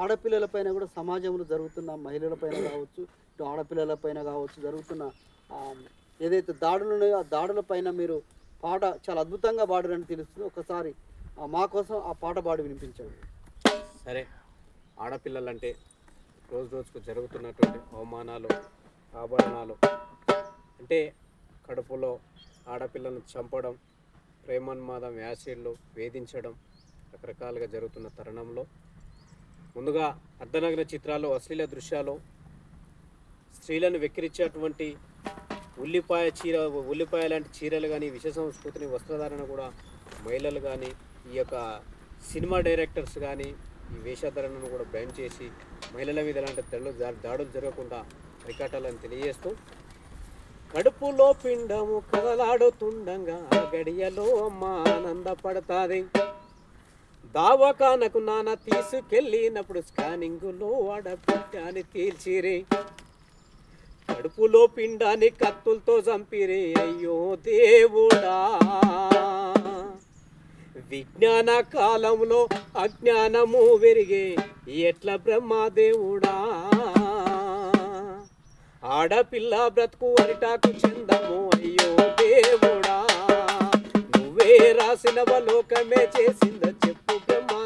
ఆడపిల్లలపైన కూడా సమాజంలో జరుగుతున్న మహిళలపైన కావచ్చు ఇటు ఆడపిల్లలపైన కావచ్చు జరుగుతున్న ఏదైతే దాడులు ఉన్నాయో ఆ దాడులపైన మీరు పాట చాలా అద్భుతంగా పాడారని తెలుస్తుంది. ఒకసారి మా కోసం ఆ పాట పాడి వినిపించండి. సరే ఆడపిల్లలంటే రోజు రోజుకు జరుగుతున్నటువంటి అవమానాలు ఆభరణాలు అంటే కడుపులో ఆడపిల్లను చంపడం ప్రేమన్మాదం యాసిడ్లు వేధించడం రకరకాలుగా జరుగుతున్న తరుణంలో ముందుగా అర్ధనగ్న చిత్రాలు అశ్లీల దృశ్యాలు స్త్రీలను వెక్కిరించేటువంటి ఉల్లిపాయ చీర ఉల్లిపాయ లాంటి చీరలు కానీ విష సంస్కృతిని వస్త్రధారణ కూడా మహిళలు కానీ ఈ యొక్క సినిమా డైరెక్టర్స్ కానీ ఈ వేషధారణను కూడా బ్యాన్ చేసి మహిళల మీద ఇలాంటి దాడులు దాడులు జరగకుండా అరికట్టాలని తెలియజేస్తూ కడుపులో పిండము కదలాడుతుండగా ఆ గడియలో అమ్మ ఆనందపడతాది. దావకానకు నాన్న తీసుకెళ్ళినప్పుడు స్కానింగులో ఆడబిడ్డని తీల్చిరే. కడుపులో పిండాన్ని కత్తులతో చంపిరే. అయ్యో దేవుడా! విజ్ఞాన కాలంలో అజ్ఞానము పెరిగే ఎట్ల బ్రహ్మదేవుడా ఆడపిల్ల బ్రతుకు అరిటాకు చెందము నువ్వే రాసిన లోకమే చేసింద చెప్పు బ్రహ్మ.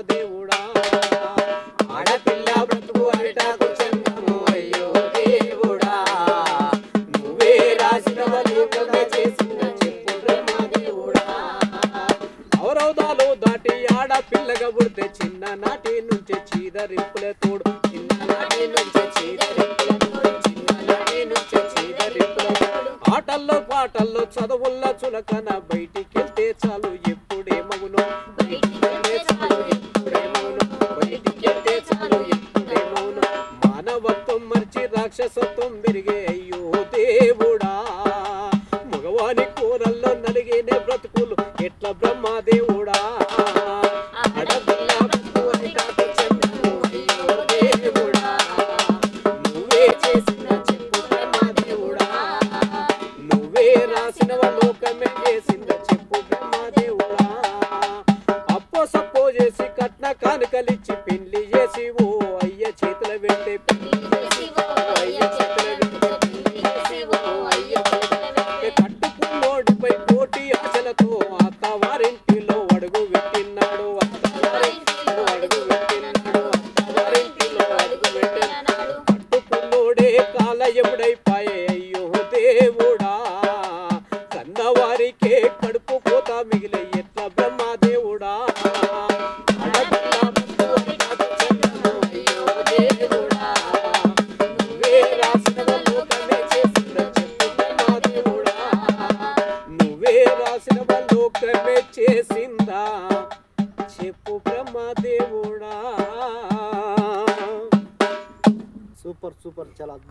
చదువుల్లో చులకన బయటికి వెళ్తే చాలు ఎప్పుడే లోకమే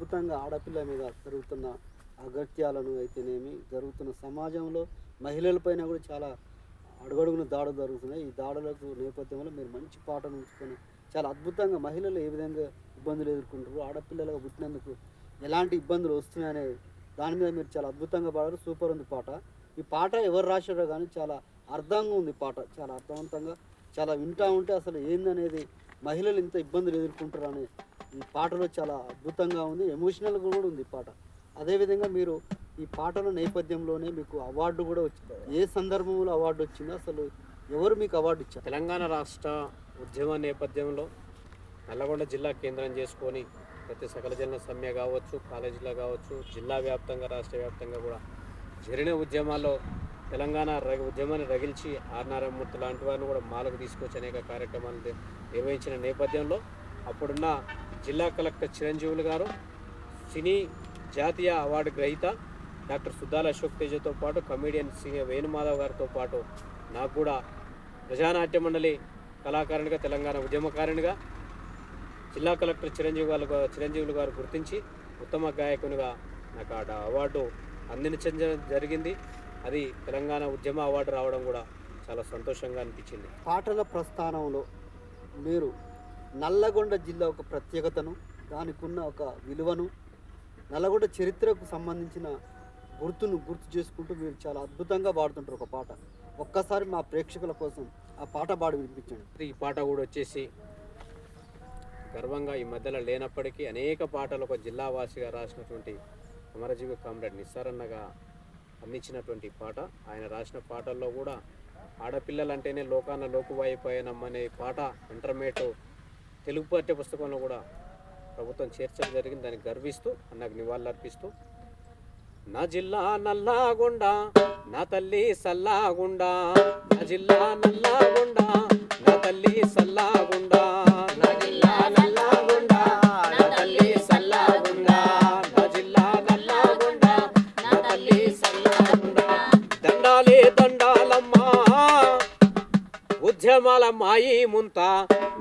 అద్భుతంగా ఆడపిల్ల మీద జరుగుతున్న అగత్యాలను అయితేనేమి జరుగుతున్న సమాజంలో మహిళలపైన కూడా చాలా అడుగడుగున దాడులు జరుగుతున్నాయి. ఈ దాడులకు నేపథ్యంలో మీరు మంచి పాటను ఉంచుకొని చాలా అద్భుతంగా మహిళలు ఏ విధంగా ఇబ్బందులు ఎదుర్కొంటారు ఆడపిల్లలుగా పుట్టినందుకు ఎలాంటి ఇబ్బందులు వస్తున్నాయనే దాని మీద మీరు చాలా అద్భుతంగా పాడారు. సూపర్ ఉంది పాట. ఈ పాట ఎవరు రాశారో కానీ చాలా అర్థంగా ఉంది పాట. చాలా అర్థవంతంగా చాలా వింటా ఉంటే అసలు ఏందనేది మహిళలు ఇంత ఇబ్బందులు ఎదుర్కొంటారు అనే ఈ పాటలో చాలా అద్భుతంగా ఉంది ఎమోషనల్గా కూడా ఉంది ఈ పాట. అదేవిధంగా మీరు ఈ పాటల నేపథ్యంలోనే మీకు అవార్డు కూడా వచ్చింది. ఏ సందర్భంలో అవార్డు వచ్చిందో అసలు ఎవరు మీకు అవార్డు ఇచ్చారు? తెలంగాణ రాష్ట్ర ఉద్యమ నేపథ్యంలో నల్లగొండ జిల్లా కేంద్రం చేసుకొని ప్రతి సకల జన సమ్మె కావచ్చు కాలేజీలో కావచ్చు జిల్లా వ్యాప్తంగా రాష్ట్ర వ్యాప్తంగా కూడా జరిగిన ఉద్యమాల్లో తెలంగాణ రగ ఉద్యమాన్ని రగిల్చి ఆర్నారాయణమూర్తి లాంటి వారిని కూడా మాలకు తీసుకొచ్చి అనేక కార్యక్రమాలు నిర్వహించిన నేపథ్యంలో అప్పుడున్న జిల్లా కలెక్టర్ చిరంజీవులు గారు సినీ జాతీయ అవార్డు గ్రహీత డాక్టర్ సుద్దాల అశోక్ తేజతో పాటు కమేడియన్ సి వేణుమాధవ్ గారితో పాటు నాకు కూడా ప్రజానాట్య మండలి కళాకారునిగా తెలంగాణ ఉద్యమకారునిగా జిల్లా కలెక్టర్ చిరంజీవి గారు చిరంజీవులు గారు గుర్తించి ఉత్తమ గాయకునిగా నాకు ఆ అవార్డు అందించడం జరిగింది. అది తెలంగాణ ఉద్యమ అవార్డు రావడం కూడా చాలా సంతోషంగా అనిపించింది. పాటల ప్రస్థానంలో మీరు నల్లగొండ జిల్లా ఒక ప్రత్యేకతను దానికి ఉన్న ఒక విలువను నల్లగొండ చరిత్రకు సంబంధించిన గుర్తును గుర్తు చేసుకుంటూ మీరు చాలా అద్భుతంగా పాడుతుంటారు ఒక పాట. ఒక్కసారి మా ప్రేక్షకుల కోసం ఆ పాట పాడి వినిపించండి. ఈ పాట కూడా వచ్చేసి గర్వంగా ఈ మధ్యలో లేనప్పటికీ అనేక పాటలు ఒక జిల్లావాసిగా రాసినటువంటి అమరజీవి కామ్రేడ్ నిస్సారన్నగా అందించినటువంటి పాట. ఆయన రాసిన పాటల్లో కూడా ఆడపిల్లలంటేనే లోకాన లోకువైపోయానమ్మనే పాట ఇంటర్మీడియట్ తెలుగు పాఠ్య పుస్తకంలో కూడా ప్రభుత్వం చేర్చడం జరిగింది. దానికి గర్విస్తూ అన్నకు నివాళులర్పిస్తూ నా జిల్లా నల్లాగొండ నా తల్లి సల్లాగుండా నా జిల్లా నల్లాగొండ నా తల్లి సల్లాగుండా నా జిల్లా నల్లాగొండ నా తల్లి సల్లాగుండా నా జిల్లా నల్లాగొండ నా తల్లి సల్లాగుండా దండాలే దండాలమ్మా ఉద్యమాల మాయి ముంత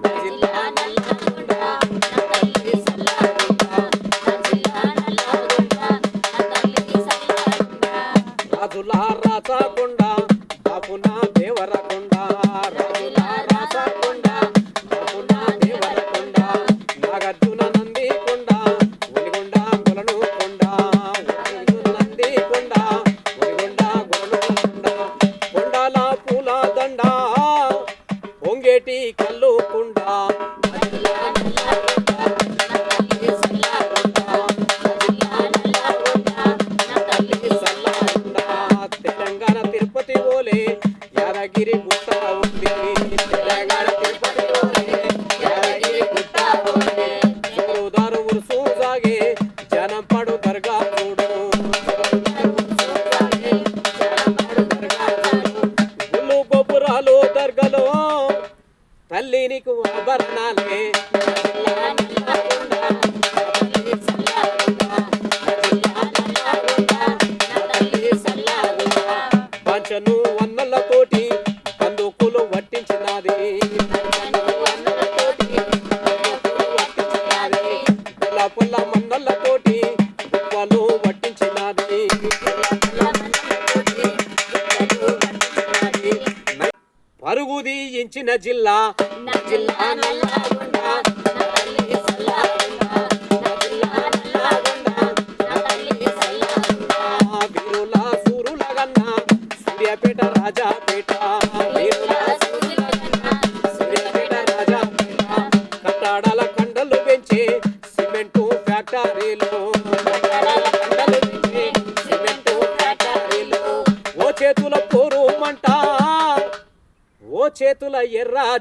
నా జిల్లా పరుగుది ఇంచిన జిల్లా జిల్లా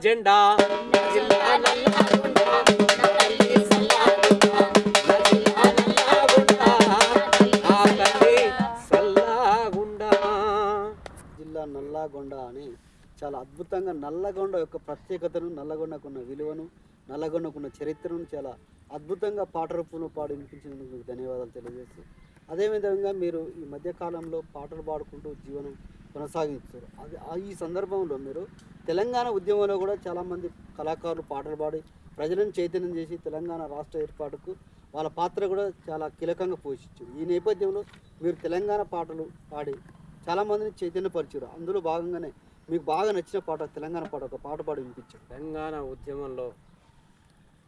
జెండా జిల్లా నల్లగొండ అని చాలా అద్భుతంగా నల్లగొండ యొక్క ప్రత్యేకతను నల్లగొండకున్న విలువను నల్లగొండకున్న చరిత్రను చాలా అద్భుతంగా పాట రూపంలో పాడి వినిపించినందుకు ధన్యవాదాలు తెలియజేస్తూ. అదేవిధంగా మీరు ఈ మధ్యకాలంలో పాటలు పాడుకుంటూ జీవనం కొనసాగించారు అది ఆ ఈ సందర్భంలో మీరు తెలంగాణ ఉద్యమంలో కూడా చాలామంది కళాకారులు పాటలు పాడి ప్రజలను చైతన్యం చేసి తెలంగాణ రాష్ట్ర ఏర్పాటుకు వాళ్ళ పాత్ర కూడా చాలా కీలకంగా పోషించారు. ఈ నేపథ్యంలో మీరు తెలంగాణ పాటలు పాడి చాలామందిని చైతన్యపరిచారు. అందులో భాగంగానే మీకు బాగా నచ్చిన పాట తెలంగాణ పాట ఒక పాట పాడి వినిపించారు తెలంగాణ ఉద్యమంలో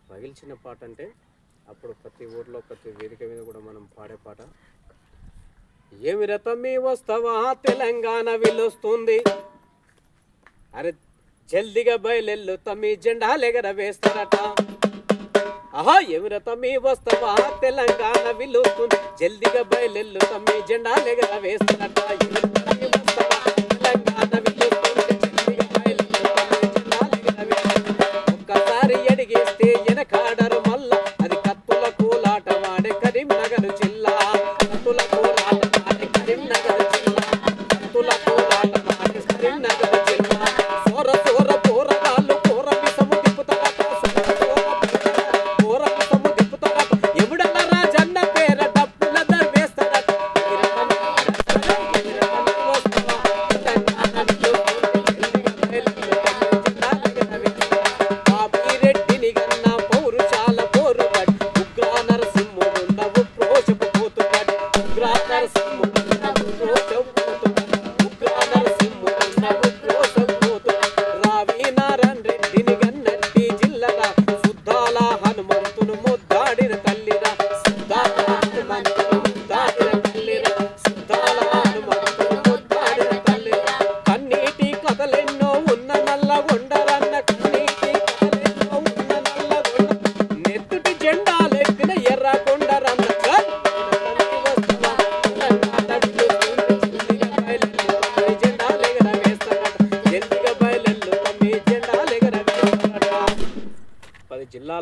పగిల్చిన పాట అంటే అప్పుడు ప్రతి ఊర్లో ప్రతి వేదిక మీద కూడా మనం పాడే పాట. ఏమి రతమి వస్తావా? తెలంగాణ విలుస్తుంది అరే జల్దిగా బయలెల్లు తమ్మి లెగర వేస్తారట. ఆహా ఏమి రతమి వస్తావా? తెలంగాణ విలుస్తుంది జల్దిగా బయలెల్లు తమ్మి జెండా లెగర వేస్తారట.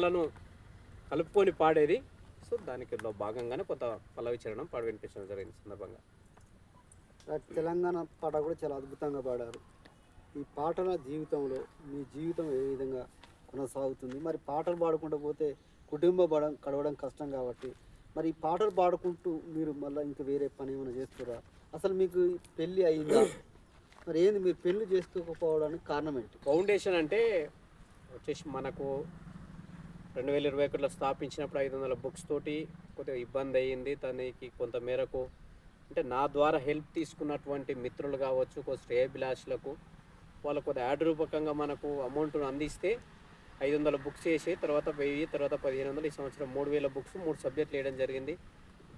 జిల్లాలను కలుపుకొని పాడేది. సో దానికి భాగంగానే కొంత పల్లవి చరణం పాడు వినిపించడం జరిగింది సందర్భంగా. తెలంగాణ పాట కూడా చాలా అద్భుతంగా పాడారు. ఈ పాటల జీవితంలో మీ జీవితం ఏ విధంగా కొనసాగుతుంది? మరి పాటలు పాడుకుంటూ పోతే కుటుంబ బడం గడవడం కష్టం కాబట్టి మరి ఈ పాటలు పాడుకుంటూ మీరు మళ్ళీ ఇంకా వేరే పని ఏమైనా చేస్తారా? అసలు మీకు పెళ్ళి అయిందా? మరి ఏంది మీరు పెళ్ళి చేసుకోకపోవడానికి కారణం ఏంటి? ఫౌండేషన్ అంటే వచ్చేసి మనకు రెండు వేల ఇరవై ఒకటిలో స్థాపించినప్పుడు ఐదు వందల బుక్స్ తోటి కొద్దిగా ఇబ్బంది అయ్యింది. తనకి కొంత మేరకు అంటే నా ద్వారా హెల్ప్ తీసుకున్నటువంటి మిత్రులు కావచ్చు కొంత శ్రేయభిలాషులకు వాళ్ళు కొద్దిగా యాడ్ రూపకంగా మనకు అమౌంట్ను అందిస్తే ఐదు వందల బుక్స్ చేసి తర్వాత వెయ్యి తర్వాత పదిహేను వందలు ఈ సంవత్సరం మూడు వేల బుక్స్ మూడు సబ్జెక్టులు వేయడం జరిగింది.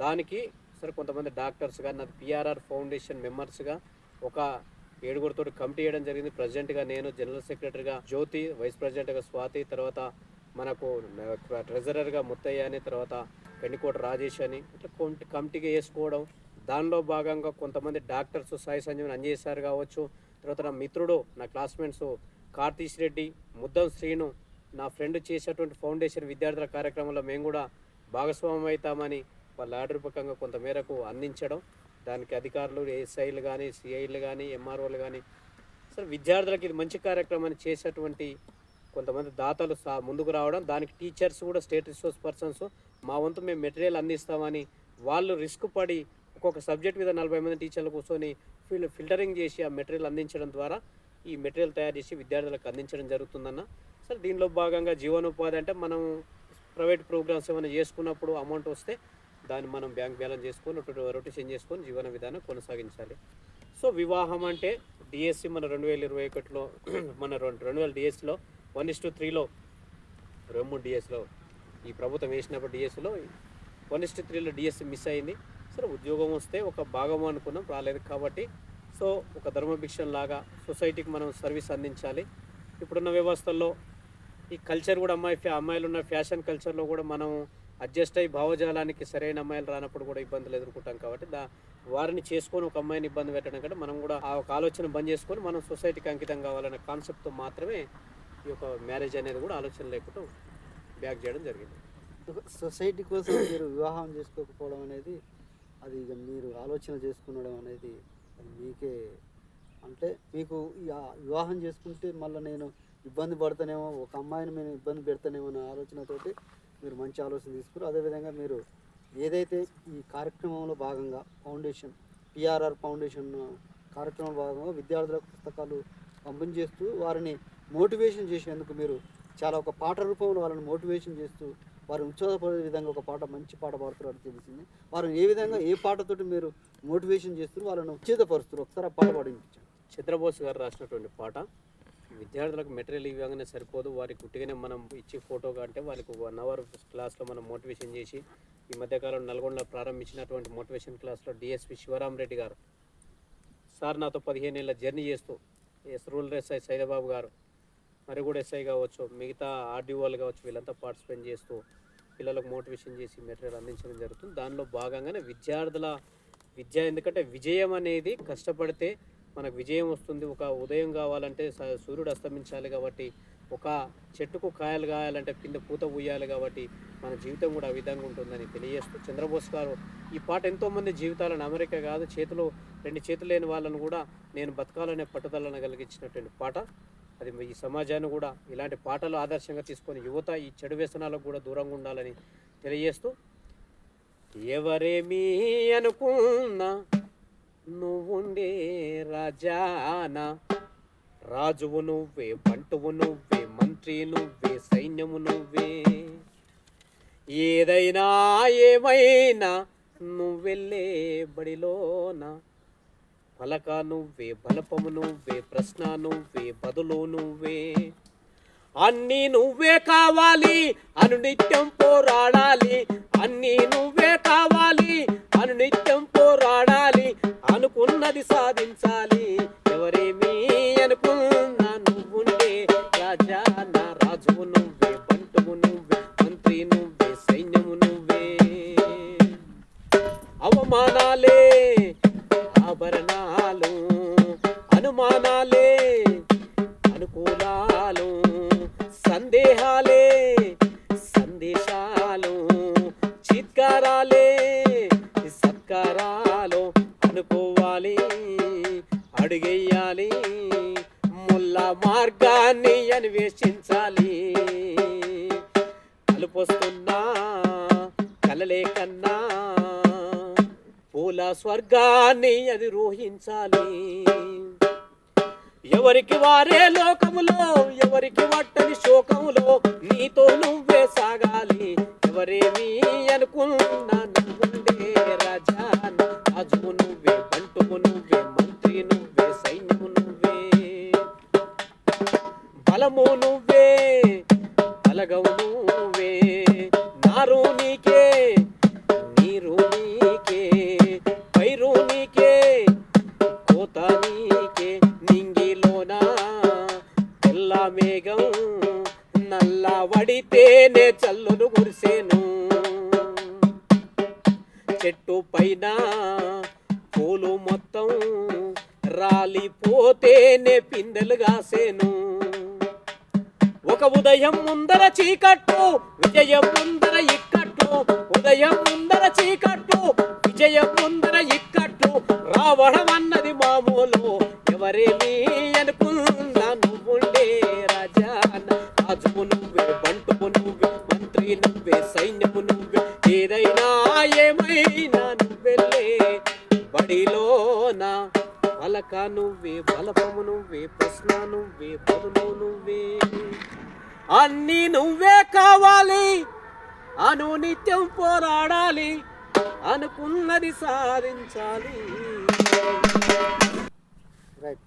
దానికి సరే కొంతమంది డాక్టర్స్గా నాది పిఆర్ఆర్ ఫౌండేషన్ మెంబర్స్గా ఒక ఏడుగురితో కమిటీ వేయడం జరిగింది. ప్రెసిడెంట్గా నేను జనరల్ సెక్రటరీగా జ్యోతి వైస్ ప్రెసిడెంట్గా స్వాతి తర్వాత మనకు ట్రెజరర్గా ముత్తయ్య అని తర్వాత పెండికోట రాజేష్ అని ఇట్లా కొంత కమిటీగా వేసుకోవడం. దానిలో భాగంగా కొంతమంది డాక్టర్స్ సాయి సంజీవన్ అంజయ్ సార్ కావచ్చు. తర్వాత నా మిత్రుడు నా క్లాస్మేట్స్ కార్తీష్ రెడ్డి ముద్దం శ్రీను నా ఫ్రెండ్ చేసేటువంటి ఫౌండేషన్ విద్యార్థుల కార్యక్రమంలో మేము కూడా భాగస్వామ్యం అవుతామని వాళ్ళ ఆర్డరూపకంగా కొంత మేరకు అందించడం. దానికి అధికారులు ఎస్ఐలు కానీ సిఐలు కానీ ఎంఆర్ఓలు కానీ అసలు విద్యార్థులకు ఇది మంచి కార్యక్రమాన్ని చేసేటువంటి కొంతమంది దాతలు ముందుకు రావడం దానికి టీచర్స్ కూడా స్టేట్ రిసోర్స్ పర్సన్స్ మా వంతు మేము మెటీరియల్ అందిస్తామని వాళ్ళు రిస్క్ పడి ఒక్కొక్క సబ్జెక్ట్ మీద నలభై మంది టీచర్లు కూర్చొని ఫిల్ ఫిల్టరింగ్ చేసి ఆ మెటీరియల్ అందించడం ద్వారా ఈ మెటీరియల్ తయారు చేసి విద్యార్థులకు అందించడం జరుగుతుందన్న. సరే దీనిలో భాగంగా జీవనోపాధి అంటే మనం ప్రైవేట్ ప్రోగ్రామ్స్ ఏమైనా చేసుకున్నప్పుడు అమౌంట్ వస్తే దాన్ని మనం బ్యాంక్ బ్యాలెన్స్ చేసుకొని రొటేషన్ చేసుకొని జీవన విధానం కొనసాగించాలి. సో వివాహం అంటే డిఎస్సి మన రెండు వేల ఇరవై ఒకటిలో మన రెండు రెండు వేల డిఎస్సిలో వన్ ఇస్ టు త్రీలో రెమ్ము డిఎస్లో ఈ ప్రభుత్వం వేసినప్పుడు డిఎస్లో వన్ ఇస్ టు త్రీలో డిఎస్సి మిస్ అయింది. సరే ఉద్యోగం వస్తే ఒక భాగం అనుకున్నాం రాలేదు కాబట్టి సో ఒక ధర్మభిక్షన్ లాగా సొసైటీకి మనం సర్వీస్ అందించాలి. ఇప్పుడున్న వ్యవస్థల్లో ఈ కల్చర్ కూడా అమ్మాయి ఫ్యా అమ్మాయిలు ఉన్న ఫ్యాషన్ కల్చర్లో కూడా మనం అడ్జస్ట్ అయ్యి భావజాలానికి సరైన అమ్మాయిలు రానప్పుడు కూడా ఇబ్బందులు ఎదుర్కొంటాం కాబట్టి దా వారిని చేసుకొని ఒక అమ్మాయిని ఇబ్బంది పెట్టడం కంటే మనం కూడా ఆ ఒక ఆలోచన బంద్ చేసుకొని మనం సొసైటీకి అంకితం కావాలనే కాన్సెప్ట్తో మాత్రమే ఈ యొక్క మ్యారేజ్ అనేది కూడా ఆలోచన లేకుండా బ్యాక్ చేయడం జరిగింది. సొసైటీ కోసం మీరు వివాహం చేసుకోకపోవడం అనేది అది ఇక మీరు ఆలోచన చేసుకునడం అనేది అది మీకే అంటే మీకు ఈ వివాహం చేసుకుంటే మళ్ళీ నేను ఇబ్బంది పడతానేమో ఒక అమ్మాయిని నేను ఇబ్బంది పెడతానేమో అనే ఆలోచనతోటి మీరు మంచి ఆలోచన తీసుకురు అదేవిధంగా మీరు ఏదైతే ఈ కార్యక్రమంలో భాగంగా ఫౌండేషన్ పిఆర్ఆర్ ఫౌండేషన్ కార్యక్రమం భాగంగా విద్యార్థులకు పుస్తకాలు పంపిణీ చేస్తూ వారిని మోటివేషన్ చేసేందుకు మీరు చాలా ఒక పాట రూపంలో వాళ్ళని మోటివేషన్ చేస్తూ వారిని ఉత్సాహపడే విధంగా ఒక పాట మంచి పాట పాడుతున్నారు తెలిసింది. వారిని ఏ విధంగా ఏ పాటతోటి మీరు మోటివేషన్ చేస్తూ వాళ్ళను ఉత్తేజపరుస్తారు ఒకసారి ఆ పాట పాడించాను చంద్రబోస్ గారు రాసినటువంటి పాట విద్యార్థులకు మెటీరియల్ ఇవ్వగానే సరిపోదు. వారికి ఉట్టిగానే మనం ఇచ్చి ఫోటో అంటే వాళ్ళకి వన్ అవర్ క్లాస్లో మనం మోటివేషన్ చేసి ఈ మధ్యకాలం నల్గొండలో ప్రారంభించినటువంటి మోటివేషన్ క్లాస్లో డిఎస్పి శివరామ్ రెడ్డి గారు. సార్ నాతో పదిహేను ఏళ్ళ జర్నీ చేస్తూ ఎస్ రూల్ ఎస్ఐ సైదబాబు గారు మరి కూడా ఎస్ఐ కావచ్చు మిగతా ఆర్డీఓలు కావచ్చు వీళ్ళంతా పార్టిసిపేట్ చేస్తూ పిల్లలకు మోటివేషన్ చేసి మెటీరియల్ అందించడం జరుగుతుంది. దానిలో భాగంగానే విద్యార్థుల విద్య ఎందుకంటే విజయం అనేది కష్టపడితే మనకు విజయం వస్తుంది. ఒక ఉదయం కావాలంటే స- సూర్యుడు అస్తమించాలి కాబట్టి ఒక చెట్టుకు కాయలు కాయాలంటే కింద పూత పూయాలి కాబట్టి మన జీవితం కూడా ఆ విధంగా ఉంటుందని తెలియజేస్తూ చంద్రబోస్ గారు ఈ పాట ఎంతోమంది జీవితాలను అమెరికా కాదు చేతులు రెండు చేతులు లేని వాళ్ళను కూడా నేను బతకాలనే పట్టుదలను కలిగించినటువంటి పాట. అది ఈ సమాజాన్ని కూడా ఇలాంటి పాటలు ఆదర్శంగా తీసుకొని యువత ఈ చెడు వ్యసనాలకు కూడా దూరంగా ఉండాలని తెలియజేస్తూ ఎవరేమీ అనుకున్నా నువ్వుండే రాజానా. రాజువు నువ్వే పంటువు నువ్వే మంత్రి నువ్వే సైన్యము నువ్వే. ఏదైనా ఏమైనా నువ్వెళ్ళే బడిలోనా. పలక నువ్వే బలపము నువ్వే ప్రశ్న నువ్వే బదులు నువ్వే అన్నీ నువ్వే కావాలి అను నిత్యం పోరాడాలి. అన్నీ నువ్వే కావాలి అను నిత్యం పోరాడాలి. అనుకున్నది సాధించాలి. మలుపొస్తున్నా కలలే కన్నా పూల స్వర్గాన్ని అది రోహించాలి ఎవరికి వారే లోకములో ఎవరికి వట్టని శోకములో నీతో నువ్వే సాగాలి. ఎవరేమి అనుకున్నా నిత్యం పోరాడాలి అనుకున్నది సాధించాలి. రైట్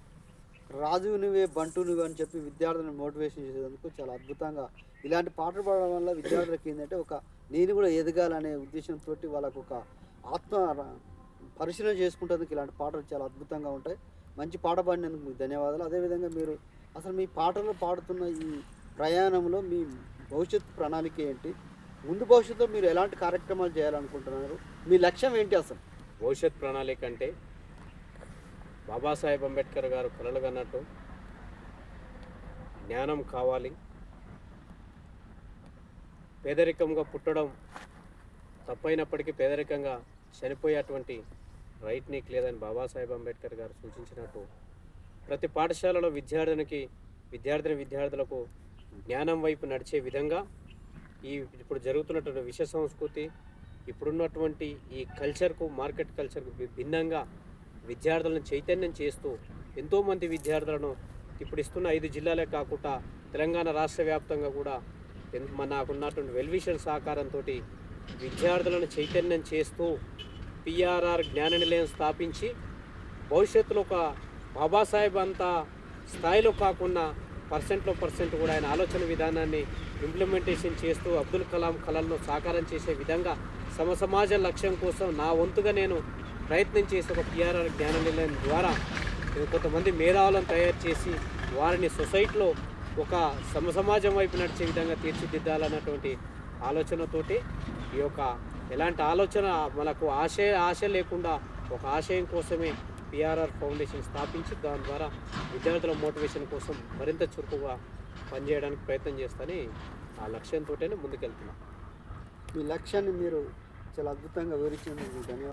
రాజు నువ్వే బంటు నువ్వే అని చెప్పి విద్యార్థులను మోటివేషన్ చేసేందుకు చాలా అద్భుతంగా ఇలాంటి పాటలు పాడడం వల్ల విద్యార్థులకు ఏంటంటే ఒక నేను కూడా ఎదగాలనే ఉద్దేశంతో వాళ్ళకు ఒక ఆత్మ పరిశీలన చేసుకుంటేందుకు ఇలాంటి పాటలు చాలా అద్భుతంగా ఉంటాయి. మంచి పాట పాడినందుకు మీకు ధన్యవాదాలు. అదేవిధంగా మీరు అసలు మీ పాటలు పాడుతున్న ఈ ప్రయాణంలో మీ భవిష్యత్ ప్రణాళిక ఏంటి? ముందు భవిష్యత్తులో మీరు ఎలాంటి కార్యక్రమాలు చేయాలనుకుంటున్నారు? మీ లక్ష్యం ఏంటి అసలు? భవిష్యత్ ప్రణాళిక అంటే బాబాసాహెబ్ అంబేద్కర్ గారు కలలు కన్నట్టు జ్ఞానం కావాలి పేదరికంగా పుట్టడం తప్పైనప్పటికీ పేదరికంగా చనిపోయేటువంటి రైట్ నీకు లేదని బాబాసాహెబ్ అంబేద్కర్ గారు సూచించినట్టు ప్రతి పాఠశాలలో విద్యార్థినికి విద్యార్థిని విద్యార్థులకు జ్ఞానం వైపు నడిచే విధంగా ఈ ఇప్పుడు జరుగుతున్నటువంటి విష సంస్కృతి ఇప్పుడున్నటువంటి ఈ కల్చర్కు మార్కెట్ కల్చర్కు భిన్నంగా విద్యార్థులను చైతన్యం చేస్తూ ఎంతోమంది విద్యార్థులను ఇప్పుడు ఇస్తున్న ఐదు జిల్లాలే కాకుండా తెలంగాణ రాష్ట్ర వ్యాప్తంగా కూడా మన నాకున్నటువంటి వెల్విషన్ సహకారంతో విద్యార్థులను చైతన్యం చేస్తూ పిఆర్ఆర్ జ్ఞాన నిలయం స్థాపించి భవిష్యత్తులో ఒక బాబాసాహెబ్ అంత స్థాయిలో కాకుండా పర్సెంట్లో పర్సెంట్ కూడా ఆయన ఆలోచన విధానాన్ని ఇంప్లిమెంటేషన్ చేస్తూ అబ్దుల్ కలాం కళలను సాకారం చేసే విధంగా సమ సమాజ లక్ష్యం కోసం నా వంతుగా నేను ప్రయత్నం చేసి ఒక పిఆర్ఆర్ జ్ఞాన నిలయం ద్వారా కొంతమంది మేధావులను తయారు చేసి వారిని సొసైటీలో ఒక సమ సమాజం వైపు నడిచే విధంగా తీర్చిదిద్దాలన్నటువంటి ఆలోచనతోటి ఈ యొక్క ఎలాంటి ఆలోచన మనకు ఆశ ఆశ లేకుండా ఒక ఆశయం కోసమే పిఆర్ఆర్ ఫౌండేషన్ స్థాపించి దాని ద్వారా విద్యార్థుల మోటివేషన్ కోసం మరింత చురుకుగా పనిచేయడానికి ప్రయత్నం చేస్తానని ఆ లక్ష్యంతో ముందుకెళ్తున్నాను మీ లక్ష్యాన్ని మీరు చాలా అద్భుతంగా వివరించినందుకు ధన్యవాదాలు.